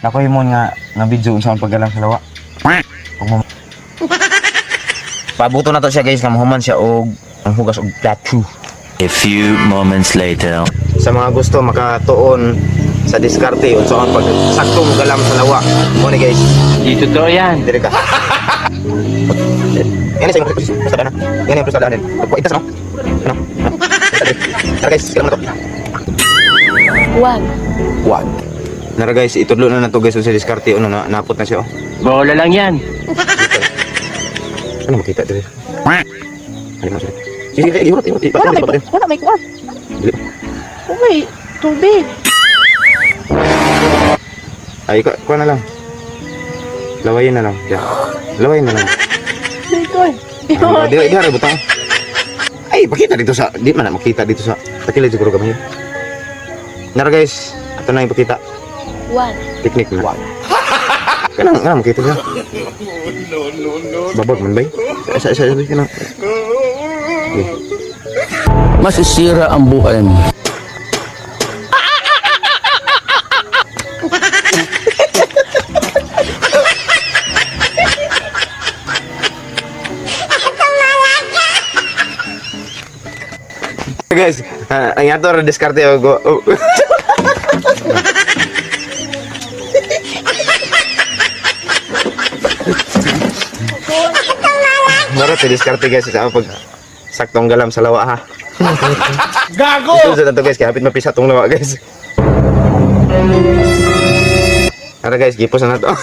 Nakoy mo nga nga video unsa ang paggalang sa lawa. Mo Pabuto na to siya guys, kamuhuman siya og ang hugas og plato. A few moments later. Sa mga gusto makatuon sa diskarte unsa ang pag sakto mo galam sa lawa. Mo ni guys. Di totoo yan. Dire ka. Yan sa presada na. Yan yung presada din. Pagpaitas no. Ano? Tara guys, galam na to. One. Wag. Nara guys, itudlo na na to guys sa diskarte ano na napot na siya oh. Bola lang yan. Ano makita dire? Ano mo sige. Sige, ihurot. Wala may, Ipatong, ipatong. wala may kuwan. Dili. Oh, may tubig. Ay, ko na lang. Lawayin na lang. Diyan. Lawayin na lang. Dito eh. Ano, di, di, di, butang. Ay, pakita dito sa, di man makita dito sa, takilid siguro kami. Nara guys, ito na yung pakita. One. Teknik na. Kanang, kanang makita niya. Babag man ba? Isa, isa, isa, kanang. masisira ang buhay mo. guys, uh, ang yato diskarte ako. Mara, tidiskarte guys. Sa pag saktong galam sa lawa ha. Gago! Ito sa tanto guys, kaya hapit mapisa tong lawa guys. Tara guys, gipos na na to.